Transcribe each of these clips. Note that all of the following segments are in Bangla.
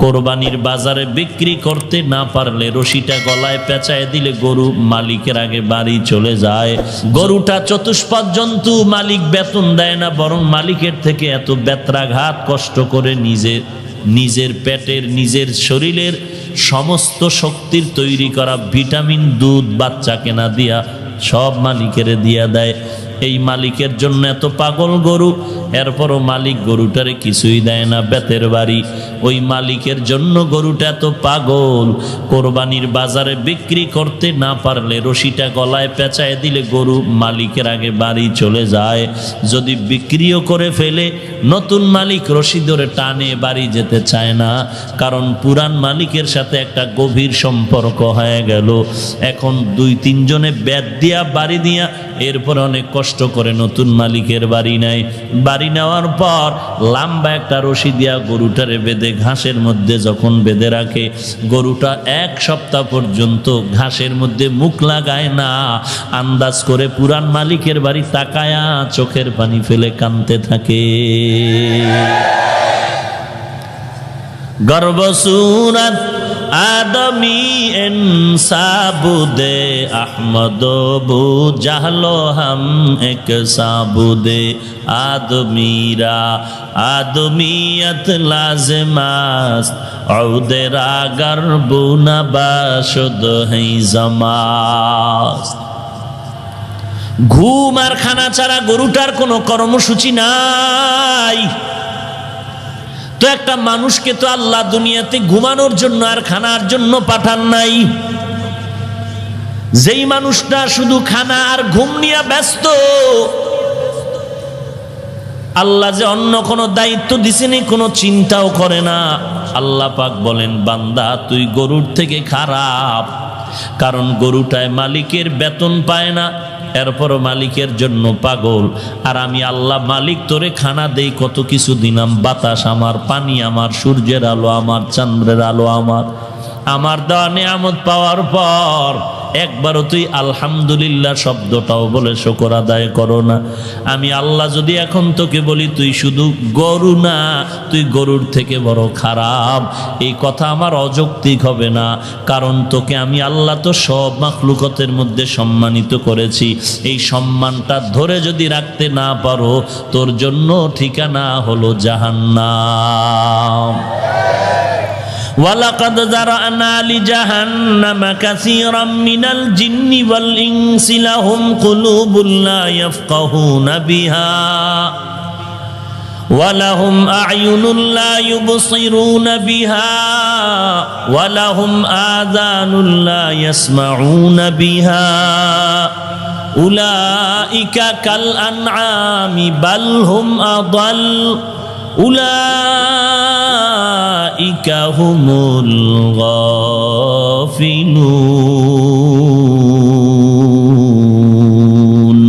কোরবানির বাজারে বিক্রি করতে না পারলে রশিটা গলায় পেঁচায় দিলে গরু মালিকের আগে বাড়ি চলে যায়। গরুটা চতুষ্পদ জন্তু, মালিক বেতন দেয় না, বরং মালিকের থেকে এত বেত্রাঘাত কষ্ট করে নিজের নিজের পেটের, নিজের শরীরের সমস্ত শক্তির তৈরি করা ভিটামিন, দুধ বাচ্চাকে না দিয়া সব মালিকের দিয়া দেয়। এই মালিকের জন্য এত পাগল গরু, এরপরও মালিক গরুটারে কিছুই দেয় না, বেতের বাড়ি। ওই মালিকের জন্য গরুটা এত পাগল, কোরবানির বাজারে বিক্রি করতে না পারলে রশিটা গলায় পেঁচায় দিলে গরু মালিকের আগে বাড়ি চলে যায়। যদি বিক্রিও করে ফেলে, নতুন মালিক রশি ধরে টানে বাড়ি যেতে চায় না, কারণ পুরান মালিকের সাথে একটা গভীর সম্পর্ক হয়ে গেল। এখন দুই তিনজনে ব্যাট দিয়া, বাড়ি দিয়া, এরপর অনেক কষ্ট করে নতুন মালিকের বাড়ি নেয় বাড়ি নেওয়ার পর লম্বা একটা রশি দিয়া গরুটারে বেঁধে ঘাসের মধ্যে যখন বেঁধে রাখে, গরুটা এক সপ্তাহ পর্যন্ত ঘাসের মধ্যে মুখ লাগায় না। আন্দাজ করে পুরান মালিকের বাড়ি তাকায়া চোখের পানি ফেলে কানতে থাকে। গর্বসুরত আদমি ইনসাবুদে আহমদ বু জাহলো হাম এক সাবুদে। আদমিরা, আদমিয়ত লাজমাস, ঔদে রাগর বুনা বাসুদ হই জমাস। ঘুম আর খানা ছাড়া গরুটার কোনো কর্মসূচি নাই। তো একটা মানুষকে তো আল্লাহ দুনিয়াতে ঘুমানোর জন্য আর খানার জন্য পাঠান নাই। যেই মানুষটা শুধু খানা আর ঘুম নিয়ে ব্যস্ত, আল্লাহ যে অন্য কোনো দায়িত্ব দিছেনি, কোনো চিন্তাও করে না। আল্লাহ পাক বলেন, বান্দা, তুই গরুর থেকে খারাপ, কারণ গরুটায় মালিকের বেতন পায় না। এরপরও মালিকের জন্য পাগল। আর আমি আল্লাহ, মালিক তোরে খানা দেই, কত কিছু দিনাম বাতাস আমার, পানি আমার, সূর্যের আলো আমার, চন্দ্রের আলো আমার। আমার দেওয়া নিয়ামত পাওয়ার পর একবারও তুই আলহামদুলিল্লাহ শব্দটাও বলে শকর আদায় করো না। আমি আল্লাহ যদি এখন তোকে বলি, তুই শুধু গরু না, তুই গরুর থেকে বড় খারাপ। এই কথা আমার অযৌক্তিক হবে না, কারণ তোকে আমি আল্লাহ তো সব মাখলুকতের মধ্যে সম্মানিত করেছি। এই সম্মানটা ধরে যদি রাখতে না পারো, তোর জন্য ঠিকানা হলো জাহান্নাম। ওয়ালাকাদ জারানা লি জাহান্নামা কাসীরাম মিনাল জিন্নি ওয়াল ইনসি লাহুম কুলুবুল লা ইয়াফকাহুনা বিহা। ওয়ালাহুম আ'ইউনুল লা ইউবসিরুনা বিহা। ওয়ালাহুম আযানুল লা ইয়াসমাউনা বিহা। উলাইকা কাল আনআমি বাল হুম আদাল। أولئك هم الغافلون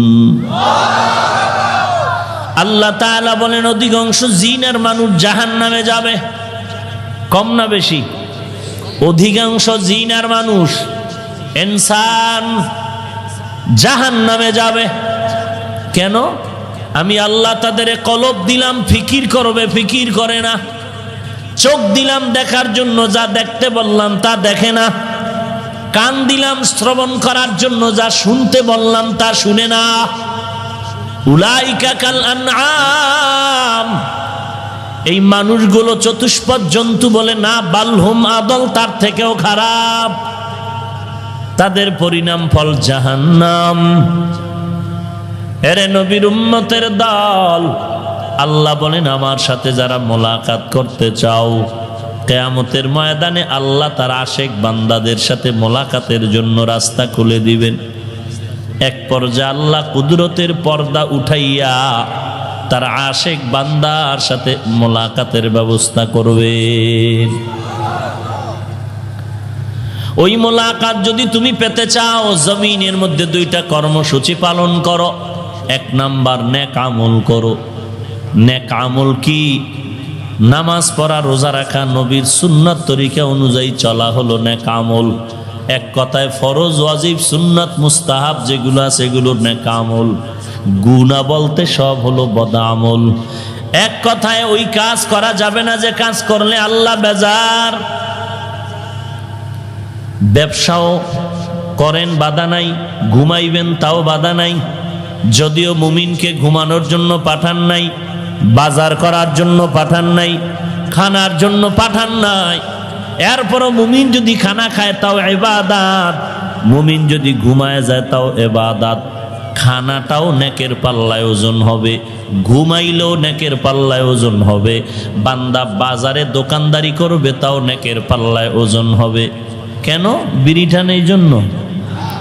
আল্লাহ তাআলা বলেন অধিকাংশ জিনের মানুষ জাহান নামে যাবে কম না বেশি অধিকাংশ জিন আর মানুষ ইনসান জাহান নামে যাবে কেন আমি আল্লাহ তাদের কলব দিলাম, ফিকির করবে, ফিকির করে না। চোখ দিলাম দেখার জন্য, যা দেখতে বললাম তা দেখে না। কান দিলাম শ্রবণ করার জন্য, যা শুনতে বললাম তা শুনে না। উলাইকা আনআম। এই মানুষগুলো চতুষ্পদ জন্তু বলে, না, বালহুম আদল, তার থেকেও খারাপ। তাদের পরিণাম ফল জাহান্নাম। এরে নবীর উম্মতের দল। আল্লাহ বলেন, আমার সাথে যারা মোলাকাত করতে চাও, কেয়ামতের ময়দানে আল্লাহ তার আশেক বান্দাদের সাথে মোলাকাতের জন্য রাস্তা খুলে দিবেন। এক পর্যায়ে আল্লাহ কুদরতের পর্দা উঠাইয়া তার আশেক বান্দার সাথে মোলাকাতের ব্যবস্থা করবেন। ওই মোলাকাত যদি তুমি পেতে চাও, জমিনের মধ্যে দুইটা কর্মসূচি পালন করো। এক নাম্বার নেক আমল করো। নেক আমল কি? নামাজ পড়া, রোজা রাখা, নবীর সুন্নাত তরিকা অনুযায়ী চলা হলো নেক আমল। এক কথায় ফরজ, ওয়াজিব, সুন্নাত, মুস্তাহাব যেগুলো আছে এগুলোর নেক আমল। গুণা বলতে সব হলো বদামল। এক কথায় ওই কাজ করা যাবে না যে কাজ করলে আল্লাহ বেজার। ব্যবসাও করেন, বাধা নাই, ঘুমাইবেন, তাও বাধা নাই। যদিও মুমিনকে ঘুমানোর জন্য পাঠান নাই, বাজার করার জন্য পাঠান নাই, খানার জন্য পাঠান নাই, এরপরও মুমিন যদি খানা খায় তাও এবাদাত মুমিন যদি ঘুমায় যায় তাও এবাদাত খানাটাও নেকের পাল্লায় ওজন হবে, ঘুমাইলেও নেকের পাল্লায় ওজন হবে, বান্দা বাজারে দোকানদারি করবে তাও নেকের পাল্লায় ওজন হবে। কেন? বিড়িটা নেই জন্য।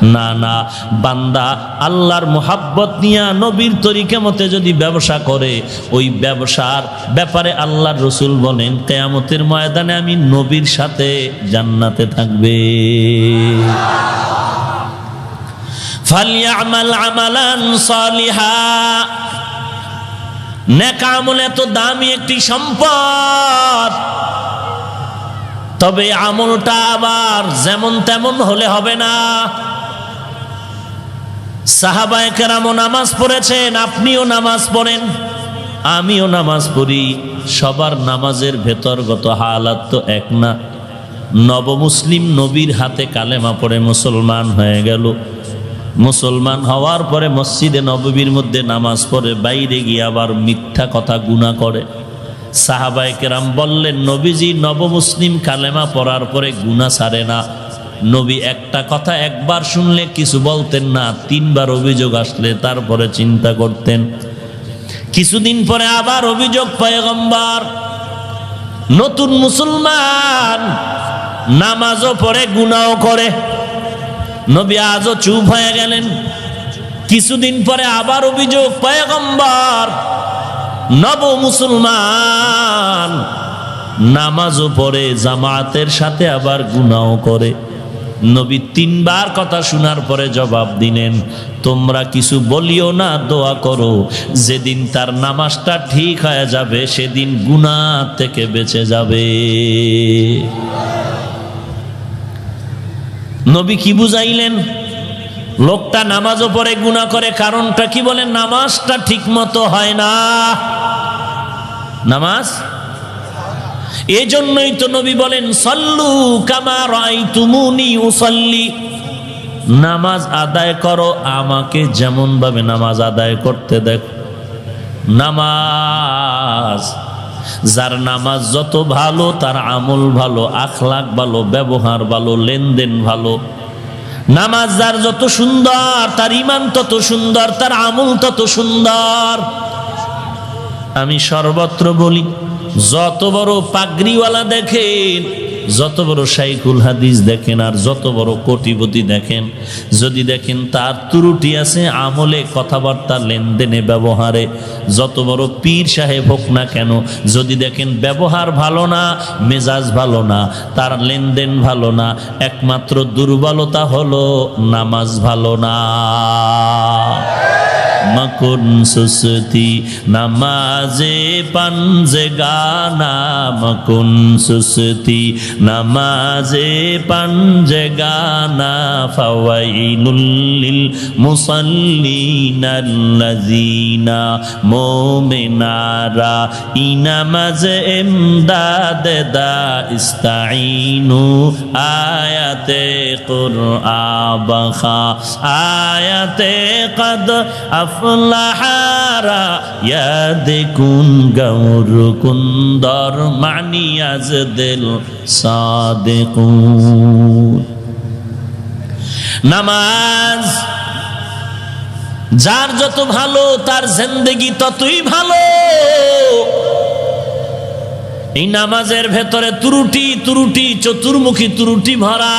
না না, বান্দা, আল্লাহর মোহাব্বত নিয়া নবীর তরিকে মতে যদি ব্যবসা করে, ওই ব্যবসার ব্যাপারে আল্লাহর রসুল বলেন, কেয়ামতের ময়দানে আমি নবীর সাথে জান্নাতে থাকবে। আমালান এত দামি একটি সম্পদ। তবে আমলটা আবার যেমন তেমন হলে হবে না। সাহাবায় কেরামও নামাজ পড়েছেন, আপনিও নামাজ পড়েন। আমিও নামাজ পড়ি, সবার নামাজের ভেতরগত হালাত তো এক না। নবমুসলিম নবীর হাতে কালেমা পড়ে মুসলমান হয়ে গেল। মুসলমান হওয়ার পরে মসজিদে নববীর মধ্যে নামাজ পড়ে, বাইরে গিয়ে আবার মিথ্যা কথা গুণা করে। সাহাবায় কেরাম বললেন, নবীজি, নবমুসলিম কালেমা পড়ার পরে গুণা সারে না। নবী একটা কথা একবার শুনলে কিছু বলতেন না, তিনবার অভিযোগ আসলে তারপরে চিন্তা করতেন। কিছুদিন পরে আবার অভিযোগ, পয়গম্বর, নতুন মুসলমান নামাজও পড়ে গুনাও করে। নবী আজও চুপ হয়ে গেলেন। কিছুদিন পরে আবার অভিযোগ, পয়গম্বর, নব মুসলমান নামাজও পড়ে, জামাতের সাথে আবার গুনাও করে। নবী তিনবার কথা শোনার পরে জবাব দিলেন, তোমরা কিছু বলিও না, দোয়া করো। যেদিন তার নামাজটা ঠিক হয়ে যাবে, সেদিন গুণা থেকে বেঁচে যাবে। নবী কি বুঝাইলেন? লোকটা নামাজও পরে গুণা করে, কারণটা কি বলেন? নামাজটা ঠিক মতো হয় না। নামাজ এই জন্যই তো নবী বলেন, সল্লু কামার তুমুনি উসল্লি। নামাজ আদায় করো, আমাকে যেমন ভাবে নামাজ আদায় করতে দেখো। নামাজ, যার নামাজ যত ভালো, তার আমল ভালো, আখলাক ভালো, ব্যবহার ভালো, লেনদেন ভালো। নামাজ যার যত সুন্দর, তার ইমান তত সুন্দর, তার আমল তত সুন্দর। আমি সর্বত্র বলি যত বড় পাগড়িওয়ালা দেখেন, যত বড় শাইকুল হাদিস দেখেন আর যত বড় কোটিপতি দেখেন, যদি দেখেন তার ত্রুটি আছে আমলে কথাবার্তা লেনদেনে ব্যবহারে, যত বড় পীর সাহেব হোক না কেন, যদি দেখেন ব্যবহার ভালো না, মেজাজ ভালো না, তার লেনদেন ভালো না, একমাত্র দুর্বলতা হলো নামাজ ভালো না। মকুন সুসতি, নামাজে পাঞ্জে গানা মকুন সুসতি, নামাজে পাঞ্জে গানা ফাওয়াইনুল মুসাল্লিনাল্লাযিনা মুমিনারা, ইনামাজ ইমদাদ দা ইস্তাইনু আয়াতে কুরআবখা আয়াতে কদ আফলাহারা ইয়াদিকুন গৌর কুন্দর মানিয়াজ দিল নামাজ, যার যত ভালো, তার জিন্দেগি ততই ভালো। এই নামাজের ভেতরে ত্রুটি ত্রুটি, চতুর্মুখী ত্রুটি ভরা।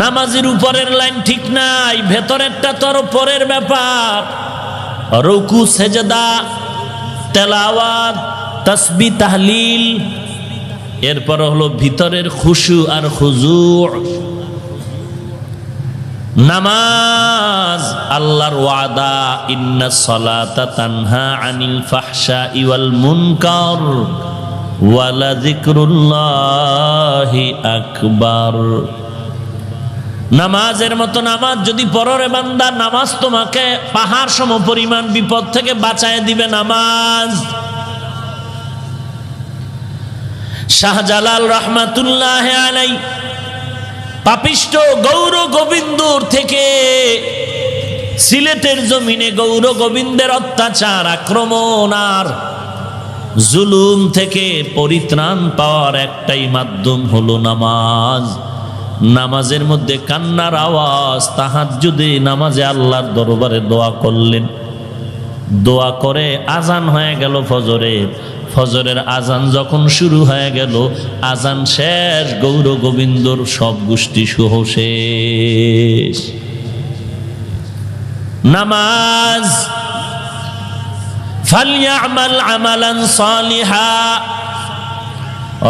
নামাজের উপরের লাইন ঠিক নাই, ভেতরেরটা তোর পরের ব্যাপার। রুকু, সেজদা, তেলাওয়াত, তসবি, তাহলিল। এরপর হলো ভিতরের খুশু আর খুজু নামাজ, আল্লাহর ওয়াদা, ইন্না সলাতা তানহা আনিল ফাহশা ইওয়াল মুনকার। ওয়ালা যিকরুল্লাহি আকবার। নামাজের মতো নামাজ যদি পররে বান্দা নামাজ তোমাকে পাহাড় সম পরিমাণ বিপদ থেকে বাঁচায় দিবে নামাজ। শাহজালাল রহমাতুল্লাহ আলাই পাপিষ্ট গৌর গোবিন্দর থেকে সিলেটের জমিনে গৌর গোবিন্দের অত্যাচার, আক্রমণ আর জুলুম থেকে পরিত্রাণ পাওয়ার একটাই মাধ্যম হলো নামাজ। নামাজের মধ্যে কান্নার আওয়াজ তাহার যদি নামাজে আল্লাহর দরবারে দোয়া করলেন। দোয়া করে আজান হয়ে গেল ফজরের ফজরের আজান যখন শুরু হয়ে গেল, আজান শেষ, গৌর গোবিন্দর সব গোষ্ঠী সহ শেষ। নামাজ। ফালিয়ামাল আমালান সালিহা।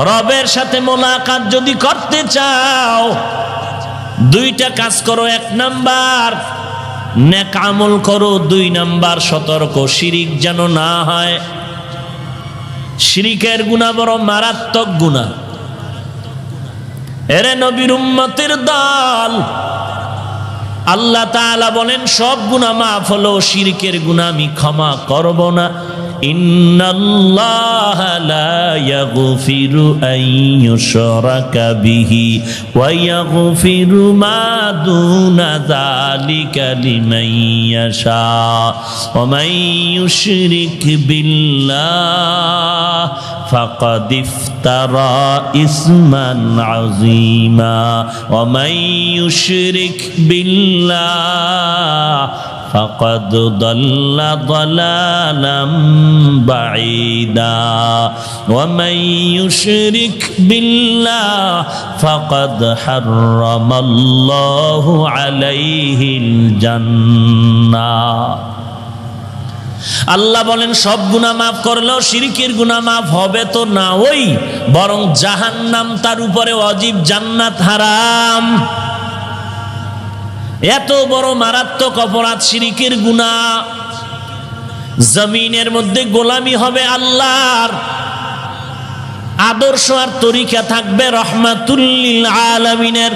রবের সাথে মোলাকাত যদি করতে চাও, দুইটা কাজ করো, এক নাম্বার, নেক আমল করো, দুই নাম্বার, সতর্ক, শিরিক যেন না হয়। শিরিকের গুণা বড় মারাত্মক গুণা। এরে নবীর উম্মতের দল, আল্লাহ বলেন, সব গুণা মাফ হলো, শিরকের গুণা আমি ক্ষমা করব না। ان الله لا يغفر ان يشرك به ويغفر ما دون ذلك لمن يشاء ومن يشرك بالله فقد افترى اسما عظيما ومن يشرك بالله فقد ضل ضلالا بعيدا ومن يشرك بالله فقد حرم الله عليه الجنه আল্লাহ বলেন সব গুণা মাফ করলেও শিরিকের গুণা মাফ হবে তো না ওই বরং জাহান্নাম তার উপরে অজীব জান্নাত হারাম এত বড় মারাত্মক অপরাধ শিরিকের গুণা। জমিনের মধ্যে গোলামি হবে আল্লাহর। আদর্শ আর তরিকা থাকবে রহমাতুল্লিল আলমিনের।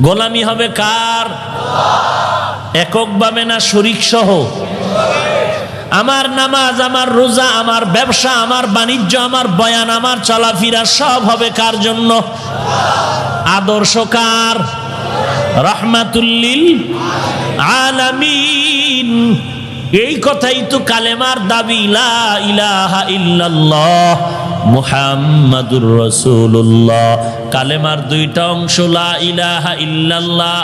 গোলামি হবে কার? এককভাবে না শরিক সহ আমার নামাজ, আমার রোজা, আমার ব্যবসা, আমার বাণিজ্য, আমার বয়ান, আমার চলাফেরা সব হবে কার জন্য? আদর্শ কার? রহমাতুল্লিল আলামিন। এই কথাই তো কালেমার দাবি ইলাহা ইল্লাল্লাহ মুহাম্মাদুর রাসূলুল্লাহ। কালেমার দুইটা অংশ, লা ইলাহা ইল্লাল্লাহ,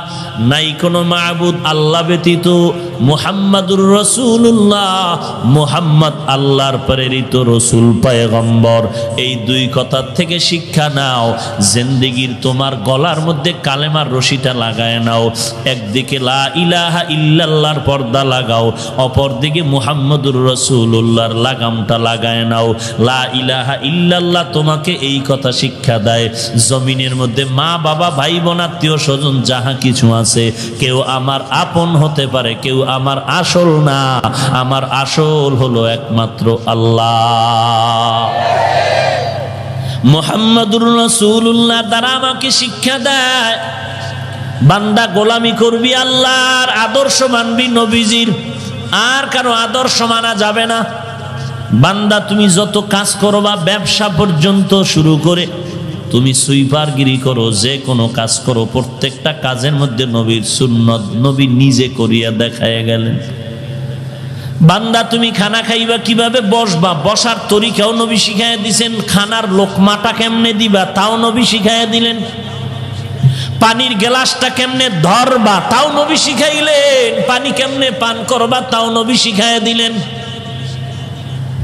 নাই কোনো মাবুদ আল্লাহ ব্যতীত মুহাম্মাদুর রাসূলুল্লাহ, মুহাম্মদ আল্লাহর প্রেরিত রসুল, পয়গম্বর। এই দুই কথার থেকে শিক্ষা নাও, জিন্দেগির তোমার গলার মধ্যে কালেমার রশিটা লাগায় নাও। একদিকে লা ইলাহা ইল্লাল্লাহর পর্দা লাগাও, অপরদিকে মুহাম্মদুর রসুল্লাহর লাগামটা লাগায় নাও। লা ইলাহা ইল্লাল্লাহ তোমাকে এই কথা শিক্ষা দেয়। জমিনের মধ্যে মা, বাবা ভাই বোন আত্মীয় স্বজন, যাহা কিছু আছে, কেউ আমার আপন হতে পারে, কেউ আমার আসল না। আমার আসল হলো একমাত্র আল্লাহ। মোহাম্মদুর রসুল্লাহ দ্বারা আমাকে শিক্ষা দেয়, বান্দা গোলামি করবি আল্লাহর আদর্শ মানবি নবীজির, আর কারও আদর্শ মানা যাবে না। বান্দা তুমি যত কাজ করবা, ব্যবসা পর্যন্ত শুরু করে তুমি সুইপারগিরি করো, যে কোনো কাজ করো, প্রত্যেকটা কাজের মধ্যে নবীর সুন্নত নবী নিজে করিয়া দেখায় গেলেন। বান্দা, তুমি খানা খাইবা কীভাবে? বসবা। বসার তরিকাও নবী শিখাইয়া দিছেন। খানার লোকমাটা কেমনে দিবা? তাও নবী শিখাইয়া দিলেন। পানির গ্লাসটা কেমনে ধরবা? তাও নবী শিখাইলেন। পানি কেমনে পান করবা? তাও নবী শিখাইয়া দিলেন।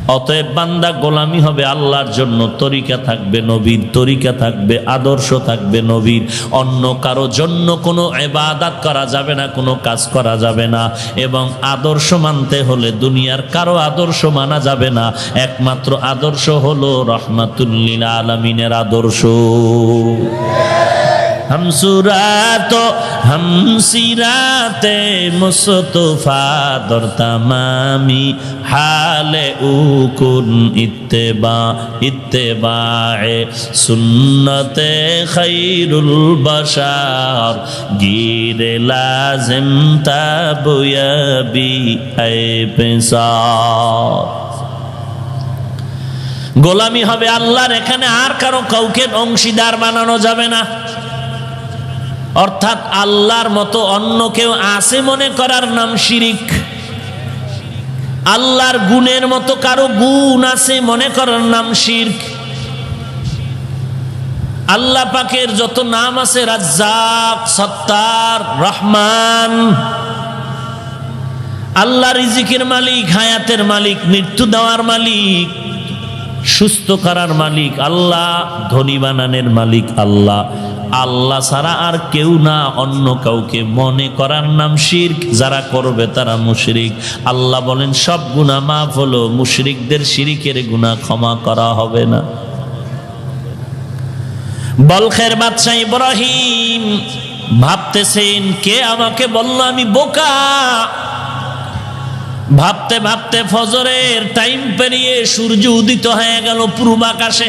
অতএব বান্দা গোলামি হবে আল্লাহর জন্য। তরিকা থাকবে নবীর, তরিকা থাকবে আদর্শ থাকবে নবীর। অন্য কারও জন্য কোনো এবাদাত করা যাবে না, কোনো কাজ করা যাবে না। এবং আদর্শ মানতে হলে দুনিয়ার কারও আদর্শ মানা যাবে না। একমাত্র আদর্শ হলো রহমাতুল্লিল আলমিনের আদর্শ। হম সুরাত হম সিরাতে মুস্তফা দর তামামি, হালে উকুন ইত্তেবা ইত্তেবাহে সুন্নতে খৈরুল বাশার, গিরে লাজিম তাবুয়াবি হাই পেসার। গোলামি হবে আল্লাহর, এখানে আর কারও কাউকে অংশীদার বানানো যাবে না। অর্থাৎ আল্লাহর মতো অন্য কেউ আছে মনে করার নাম শিরিক। আল্লাহর গুণের মতো কারও গুণ আছে মনে করার নাম শির্ক। আল্লাহ পাকের যত নাম আছে, রাজ্জাক, সত্তার, রহমান। আল্লাহ রিজিকের মালিক, হায়াতের মালিক, মৃত্যু দেওয়ার মালিক। সুস্থ করার মালিক আল্লাহ, ধনী বানানের মালিক আল্লাহ। আল্লাহ ছাড়া আর কেউ না, অন্য কাউকে। মনে করার নাম শির্ক, যারা করবে তারা মুশরিক। আল্লাহ বলেন, সব গুণা মাফ হলো, মুশরিকদের শিরিকের গুণা ক্ষমা করা হবে না। বলখের বাদশাহ ইব্রাহিম, ভাবতেছেন, কে আমাকে বলল, আমি বোকা? ভাবতে ভাবতে ফজরের টাইম পেরিয়ে সূর্য উদিত হয়ে গেল পূর্ব আকাশে।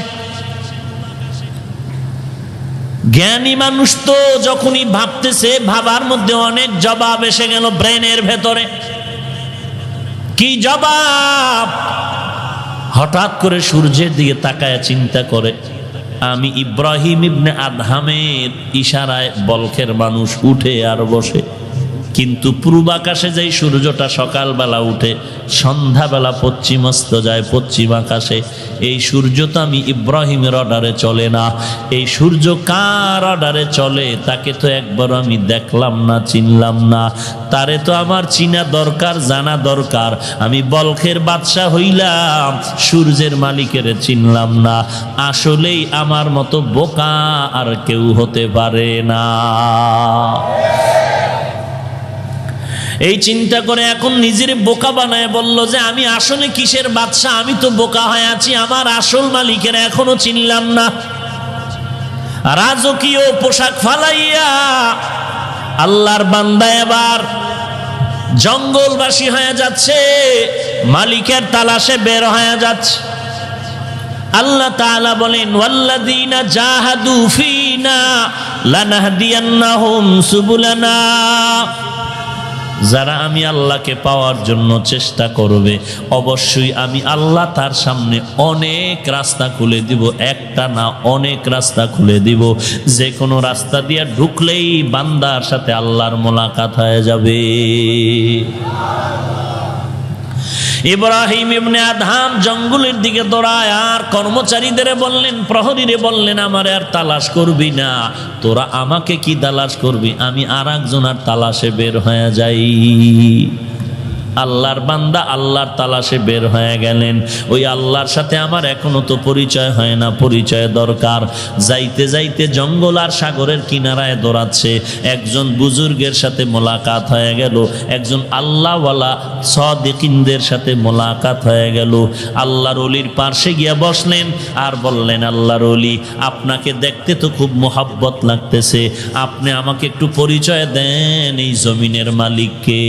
জ্ঞানী মানুষ তো যখনই ভাবতেছে, ভাবার মধ্যে অনেক জবাব এসে গেল ব্রেনের ভেতরে। কি জবাব? হঠাৎ করে সূর্যের দিকে তাকায়, চিন্তা করে, আমি ইব্রাহিম ইবনে আদহামের ইশারায় বলখের মানুষ উঠে আর বসে। কিন্তু পূর্বাকাশে যেই সূর্যটা সকালবেলা উঠে, সন্ধ্যাবেলা পশ্চিমস্ত যায় পশ্চিম আকাশে, এই সূর্য তো আমি ইব্রাহিমের অর্ডারে চলে না। এই সূর্য কার অর্ডারে চলে, তাকে তো একবার আমি দেখলাম না, চিনলাম না। তারে তো আমার চিনা দরকার, জানা দরকার। আমি বলখের বাদশাহ হইলাম, সূর্যের মালিকের চিনলাম না। আসলেই আমার মতো বোকা আর কেউ হতে পারে না। এই চিন্তা করে এখন নিজের বোকা বানায় বলল যে, আমি আসলে কিসের বাদশাহ? আমি তো বোকা হয়ে আছি, আমার আসল মালিকের এখনও চিনলাম না। রাজকীয় পোশাক ফালাইয়া আল্লাহর বান্দা এবার জঙ্গলবাসী হয়ে যাচ্ছে, মালিকের তালাশে বের হয়ে যাচ্ছে। আল্লাহ তাআলা বলেন, ওয়াল্লাযীনা জাহাদু ফীনা লানাহদিয়ান্নাহুম সুবুলানা। যারা আমি আল্লাহকে পাওয়ার জন্য চেষ্টা করবে, অবশ্যই আমি আল্লাহ তার সামনে অনেক রাস্তা খুলে দিব, একটা না অনেক রাস্তা খুলে দিব। যে কোনো রাস্তা দিয়ে ঢুকলেই বান্দার সাথে আল্লাহর মোলাকাত হয়ে যাবে। ইব্রাহিম ইবনে আদহাম জঙ্গলের দিকে দৌড়ায়, আর কর্মচারীদের বললেন, প্রহরীরে বললেন, আমার আর তালাশ করবি না। তোরা আমাকে কি তালাশ করবি? আমি আর একজন আর তালাশে বের হয়ে যাই। আল্লাহর বান্দা আল্লাহর তালাশে বের হয়ে গেলেন। ওই আল্লাহর সাথে আমার এখনও তো পরিচয় হয় না, পরিচয় দরকার। যাইতে যাইতে জঙ্গল আর সাগরের কিনারায় দৌড়াচ্ছে। একজন বুজুর্গের সাথে মোলাকাত হয়ে গেল। একজন আল্লাহওয়ালা সদিকিনদের সাথে মোলাকাত হয়ে গেল। আল্লাহর অলির পার্শ্বে গিয়া বসলেন আর বললেন, আল্লাহর অলি, আপনাকে দেখতে তো খুব মোহাব্বত লাগতেছে। আপনি আমাকে একটু পরিচয় দেন এই জমিনের মালিককে।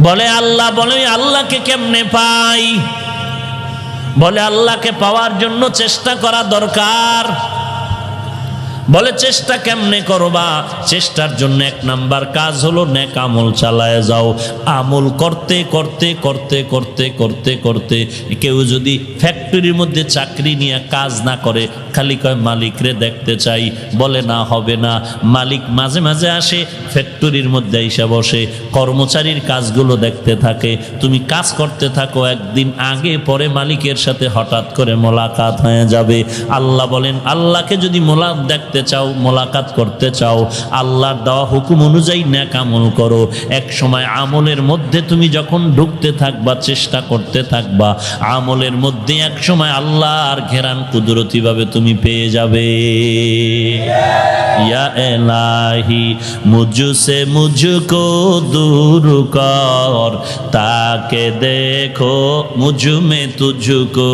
বলে আল্লাহ বলে আল্লাহকে কেমনে পাই? বলে আল্লাহকে পাওয়ার জন্য চেষ্টা করা দরকার। বলে, চেষ্টা কেমনে করবা? চেষ্টার জন্য এক নাম্বার কাজ হলো, নেক আমল চালায় যাও। আমল করতে করতে করতে করতে করতে করতে। কেউ যদি ফ্যাক্টরির মধ্যে চাকরি নিয়ে কাজ না করে, খালি কয় মালিকরে দেখতে চাই। বলে, না, হবে না। মালিক মাঝে মাঝে আসে, ফ্যাক্টরির মধ্যে এসে বসে, কর্মচারীর কাজগুলো দেখতে থাকে। তুমি কাজ করতে থাকো, একদিন আগে পরে মালিকের সাথে হঠাৎ করে মোলাকাত হয়ে যাবে। আল্লাহ বলেন, আল্লাহকে যদি মোলা দেখতে করতে চাও, মোলাকাত করতে চাও, আল্লাহর দেওয়া হুকুম অনুযায়ী ন্যাক আমল করো। এক সময় আমলের মধ্যে তুমি যখন ঢুকতে থাকবা, চেষ্টা করতে থাকবা, আমলের মধ্যে এক সময় আর ঘেরান কুদরতিভাবে তুমি পেয়ে যাবে। ইয়া এলাহি মুজুসে মুজুকো দূর কর, তাকে দেখো মুজু মে তুঝুকো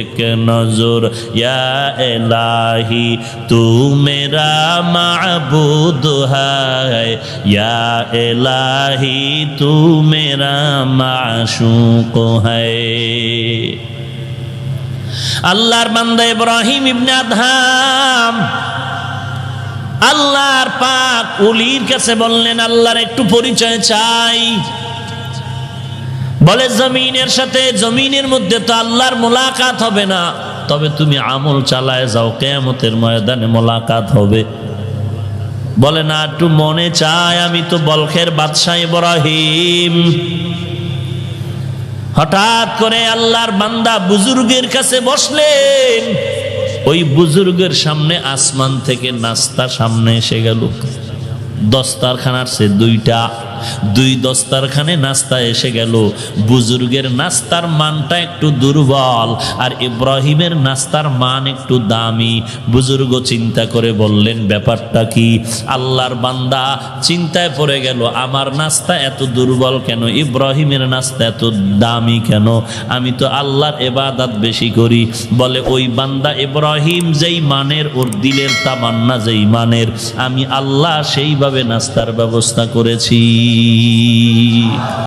এক নজর। ইয়া এলাহি, তুম میرا معبود ہے یا الہی تو میرا معشوق আল্লাহর বান্দা ইব্রাহিম ইবনে আদহাম আল্লাহর পাক উলির কাছে বললেন আল্লাহর একটু পরিচয় চাই বলে জমিনের সাথে জমিনের মধ্যে তো আল্লাহর মোলাকাত হবে না তবে তুমি আমল চালায় যাও, কেয়ামতের ময়দানে মোলাকাত হবে। বলে, না, একটু মনে চায় আমি তো বলখের বাদশাহ ইব্রাহিম। হঠাৎ করে আল্লাহর বান্দা বুজুর্গের কাছে বসলেন। ওই বুজুর্গের সামনে আসমান থেকে নাস্তা সামনে এসে গেল। দস্তারখানার সে দুইটা। দুই দস্তারখানে নাস্তা এসে গেল। বুজুর্গের নাস্তার মানটা একটু দুর্বল আর ইব্রাহিমের নাস্তার মান একটু দামি। বুজুর্গ চিন্তা করে বললেন, ব্যাপারটা কি? আল্লাহর বান্দা চিন্তায় পড়ে গেল, আমার নাস্তা এত দুর্বল কেন? ইব্রাহিমের নাস্তা এত দামি কেন? আমি তো আল্লাহর এবাদাত বেশি করি। বলে, ওই বান্দা ইব্রাহিম যেই মানের ওর দিলের তামান্না যেই মানের, আমি আল্লাহ সেইভাবে নাস্তার ব্যবস্থা করেছি?